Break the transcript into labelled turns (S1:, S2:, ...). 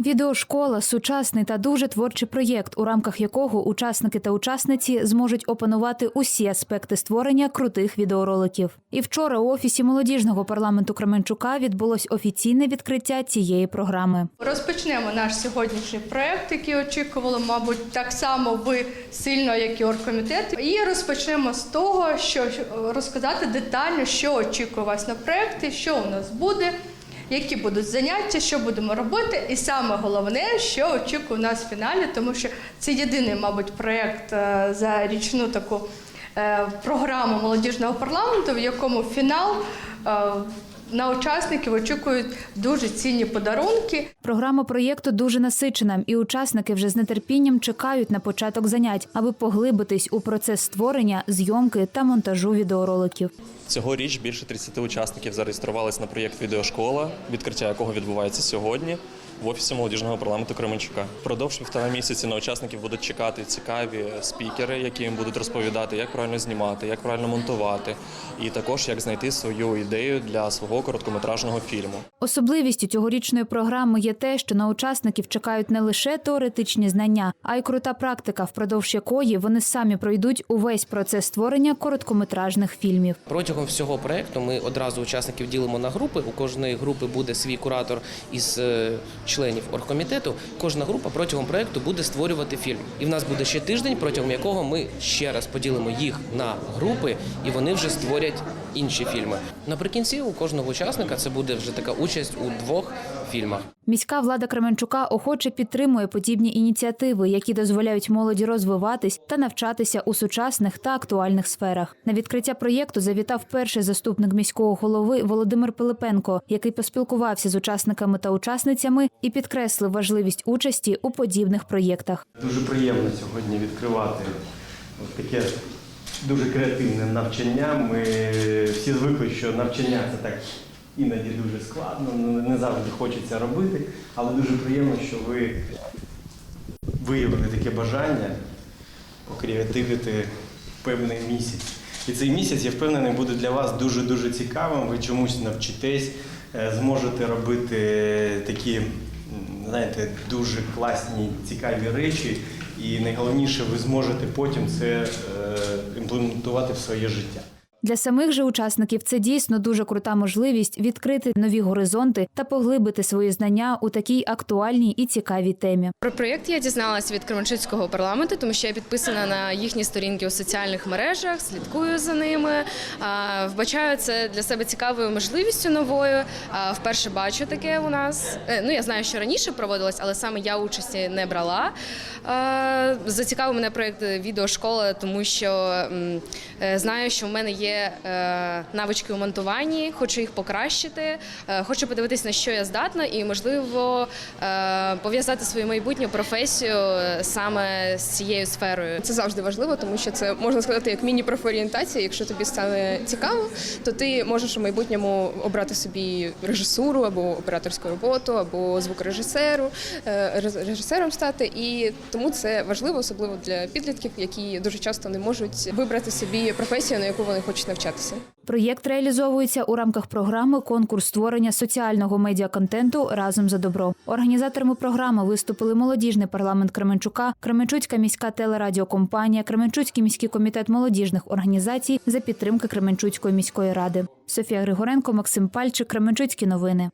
S1: Відеошкола сучасний та дуже творчий проєкт, у рамках якого учасники та учасниці зможуть опанувати усі аспекти створення крутих відеороликів. І вчора у офісі молодіжного парламенту Кременчука відбулось офіційне відкриття цієї програми.
S2: Розпочнемо наш сьогоднішній проект, який очікували, мабуть, так само ви сильно, як і оргкомітет. І розпочнемо з того, що розказати детально, що очікує вас на проєкті, що у нас буде, які будуть заняття, що будемо робити. І саме головне, що очікує нас в фіналі, тому що це єдиний, мабуть, проєкт е, за річну таку е, програму молодіжного парламенту, в якому фінал. На учасників очікують дуже цінні подарунки.
S1: Програма проєкту дуже насичена, і учасники вже з нетерпінням чекають на початок занять, аби поглибитись у процес створення, зйомки та монтажу відеороликів.
S3: Цьогоріч більше 30 учасників зареєструвались на проєкт Відеошкола, відкриття якого відбувається сьогодні в офісі молодіжного парламенту Кременчука. Впродовж півтора місяці на учасників будуть чекати цікаві спікери, які їм будуть розповідати, як правильно знімати, як правильно монтувати, і також як знайти свою ідею для свого короткометражного фільму.
S1: Особливістю цьогорічної програми є те, що на учасників чекають не лише теоретичні знання, а й крута практика, впродовж якої вони самі пройдуть увесь процес створення короткометражних фільмів.
S4: Протягом всього проекту ми одразу учасників ділимо на групи. У кожної групи буде свій куратор із е, членів оргкомітету. Кожна група протягом проекту буде створювати фільм. І в нас буде ще тиждень, протягом якого ми ще раз поділимо їх на групи, і вони вже створять інші фільми. Наприкінці у кожного учасника це буде вже така участь у двох фільмах.
S1: Міська влада Кременчука охоче підтримує подібні ініціативи, які дозволяють молоді розвиватись та навчатися у сучасних та актуальних сферах. На відкриття проєкту завітав перший заступник міського голови Володимир Пилипенко, який поспілкувався з учасниками та учасницями і підкреслив важливість участі у подібних проєктах.
S5: Дуже приємно сьогодні відкривати таке дуже креативне навчання. Ми всі звикли, що навчання це так іноді дуже складно, ну, не завжди хочеться робити, але дуже приємно, що ви виявили таке бажання покреативити певний місяць. І цей місяць, я впевнений, буде для вас дуже-дуже цікавим. Ви чомусь навчитесь, е, зможете робити такі, знаєте, дуже класні, цікаві речі. І найголовніше, ви зможете потім це е, імплементувати в своє життя.
S1: Для самих же учасників це дійсно дуже крута можливість відкрити нові горизонти та поглибити свої знання у такій актуальній і цікавій темі.
S6: Про проєкт я дізналася від Кременчуцького парламенту, тому що я підписана на їхні сторінки у соціальних мережах, слідкую за ними. Вбачаю це для себе цікавою можливістю новою. Вперше бачу таке у нас. Е, Ну я знаю, що раніше проводилось, але саме я участі не брала. А, Зацікавив мене проєкт відеошкола, тому що е, знаю, що в мене є е, навички у монтуванні, хочу їх покращити, е, хочу подивитись на що я здатна, і можливо е, пов'язати свою майбутню професію е, саме з цією сферою.
S7: Це завжди важливо, тому що це можна сказати як міні-профорієнтація. Якщо тобі стане цікаво, то ти можеш у майбутньому обрати собі режисуру або операторську роботу, або звукорежисеру, е, режисером стати. І тому це важливо, особливо для підлітків, які дуже часто не можуть вибрати собі професію, на яку вони хочуть навчатися.
S1: Проєкт реалізовується у рамках програми Конкурс створення соціального медіаконтенту разом за добро. Організаторами програми виступили молодіжний парламент Кременчука, Кременчуцька міська телерадіокомпанія, Кременчуцький міський комітет молодіжних організацій за підтримки Кременчуцької міської ради. Софія Григоренко, Максим Пальчик, Кременчуцькі новини.